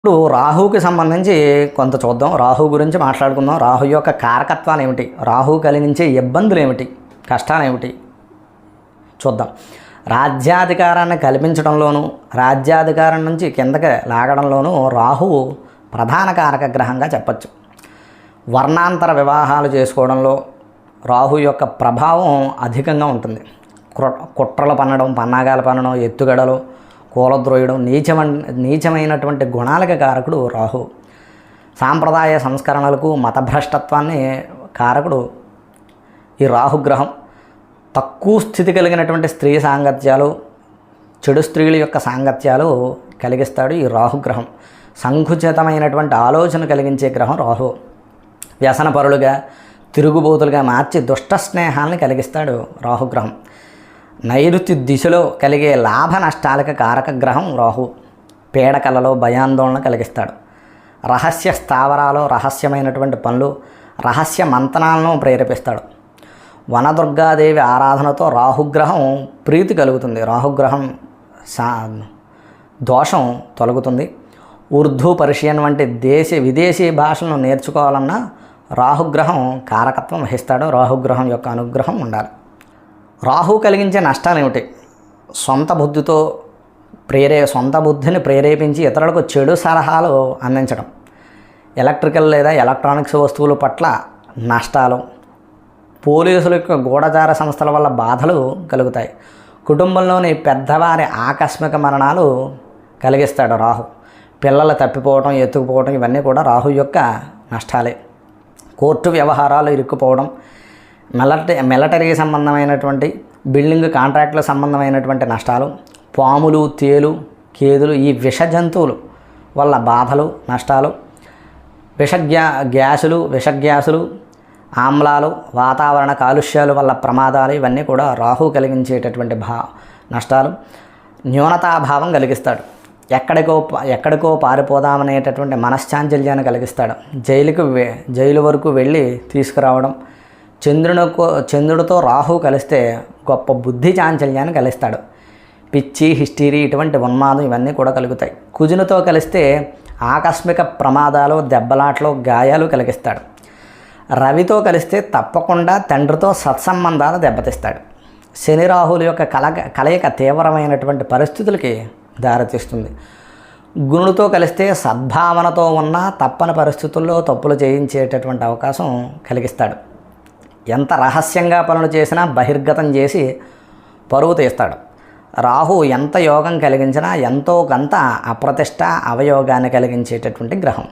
ఇప్పుడు రాహుకి సంబంధించి కొంత చూద్దాం. రాహు గురించి మాట్లాడుకుందాం. రాహు యొక్క కారకత్వాలు ఏమిటి రాహు కలిగించే ఇబ్బందులు ఏమిటి కష్టాలు ఏమిటి చూద్దాం. రాజ్యాధికారాన్ని కల్పించడంలోనూ రాజ్యాధికారం నుంచి కిందకి లాగడంలోనూ రాహువు ప్రధాన కారక గ్రహంగా చెప్పచ్చు. వర్ణాంతర వివాహాలు చేసుకోవడంలో రాహు యొక్క ప్రభావం అధికంగా ఉంటుంది. కుట్రలు పన్నడం పన్నాగాలు పన్నడం ఎత్తుగడలు కూలద్రోయడం నీచమ నీచమైనటువంటి గుణాలకి కారకుడు రాహు. సాంప్రదాయ సంస్కరణలకు మతభ్రష్టత్వాన్ని కారకుడు ఈ రాహుగ్రహం. తక్కువ స్థితి కలిగినటువంటి స్త్రీ సాంగత్యాలు చెడు స్త్రీల యొక్క సాంగత్యాలు కలిగిస్తాడు ఈ రాహుగ్రహం. సంకుచితమైనటువంటి ఆలోచన కలిగించే గ్రహం రాహు. వ్యసనపరులుగా తిరుగుబోతులుగా మార్చి దుష్ట స్నేహాలను కలిగిస్తాడు రాహుగ్రహం. నైరుతి దిశలో కలిగే లాభ నష్టాలకు కారక గ్రహం రాహు. పీడకలలో భయాందోళన కలిగిస్తాడు. రహస్య స్థావరాలు రహస్యమైనటువంటి పనులు రహస్య మంతనాలను ప్రేరేపిస్తాడు. వనదుర్గాదేవి ఆరాధనతో రాహుగ్రహం ప్రీతి కలుగుతుంది. రాహుగ్రహం సా దోషం తొలగుతుంది. ఉర్దూ పర్షియన్ వంటి దేశ విదేశీ భాషలను నేర్చుకోవాలన్నా రాహుగ్రహం కారకత్వం వహిస్తాడు. రాహుగ్రహం యొక్క అనుగ్రహం ఉండాలి. రాహు కలిగించే నష్టాలు ఏమిటి సొంత బుద్ధితో ప్రేరే సొంత బుద్ధిని ప్రేరేపించి ఇతరులకు చెడు సలహాలు అందించడం ఎలక్ట్రికల్ లేదా ఎలక్ట్రానిక్స్ వస్తువుల పట్ల నష్టాలు పోలీసుల యొక్క గూఢచార సంస్థల వల్ల బాధలు కలుగుతాయి. కుటుంబంలోని పెద్దవారి ఆకస్మిక మరణాలు కలిగిస్తాడు రాహు. పిల్లలు తప్పిపోవడం ఎత్తుకుపోవడం ఇవన్నీ కూడా రాహు యొక్క నష్టాలే. కోర్టు వ్యవహారాలు ఇరుక్కుపోవడం మిలటరీ మిలిటరీకి సంబంధమైనటువంటి బిల్డింగ్ కాంట్రాక్టుల సంబంధమైనటువంటి నష్టాలు పాములు తేలు కేదులు ఈ విష జంతువులు వల్ల బాధలు నష్టాలు విష గ్యా గ్యాసులు విష గ్యాసులు ఆమ్లాలు వాతావరణ కాలుష్యాలు వల్ల ప్రమాదాలు ఇవన్నీ కూడా రాహు కలిగించేటటువంటి భా నష్టాలు న్యూనతాభావం కలిగిస్తాడు. ఎక్కడికో ఎక్కడికో పారిపోదామనేటటువంటి మనశ్చాంచల్యాన్ని కలిగిస్తాడు. జైలుకు వె- జైలు వరకు వెళ్ళి తీసుకురావడం చంద్రునికో చంద్రుడితో రాహు కలిస్తే గొప్ప బుద్ధి చాంచల్యాన్ని కలిస్తాడు. పిచ్చి హిస్టీరీ ఇటువంటి ఉన్మాదం ఇవన్నీ కూడా కలుగుతాయి. కుజునితో కలిస్తే ఆకస్మిక ప్రమాదాలు దెబ్బలాట్లు గాయాలు కలిగిస్తాడు. రవితో కలిస్తే తప్పకుండా తండ్రితో సత్సంబంధాలు దెబ్బతీస్తాడు. శని రాహుల యొక్క కల కలయిక తీవ్రమైనటువంటి పరిస్థితులకి దారితీస్తుంది. గుణుడితో కలిస్తే సద్భావనతో ఉన్న తప్పని పరిస్థితుల్లో తప్పులు చేయించేటటువంటి అవకాశం కలిగిస్తాడు. ఎంత రహస్యంగా పనులు చేసినా బహిర్గతం చేసి పరువు తీస్తాడు. రాహు ఎంత యోగం కలిగించినా ఎంతో కొంత అప్రతిష్ట అవయోగాన్ని కలిగించేటటువంటి గ్రహం.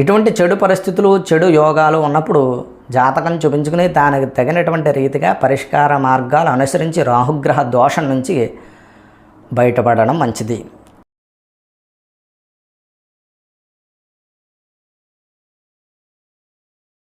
ఇటువంటి చెడు పరిస్థితులు చెడు యోగాలు ఉన్నప్పుడు జాతకం చూపించుకుని దానికి తగినటువంటి రీతిగా పరిష్కార మార్గాలు అనుసరించి రాహుగ్రహ దోషం నుంచి బయటపడడం మంచిది.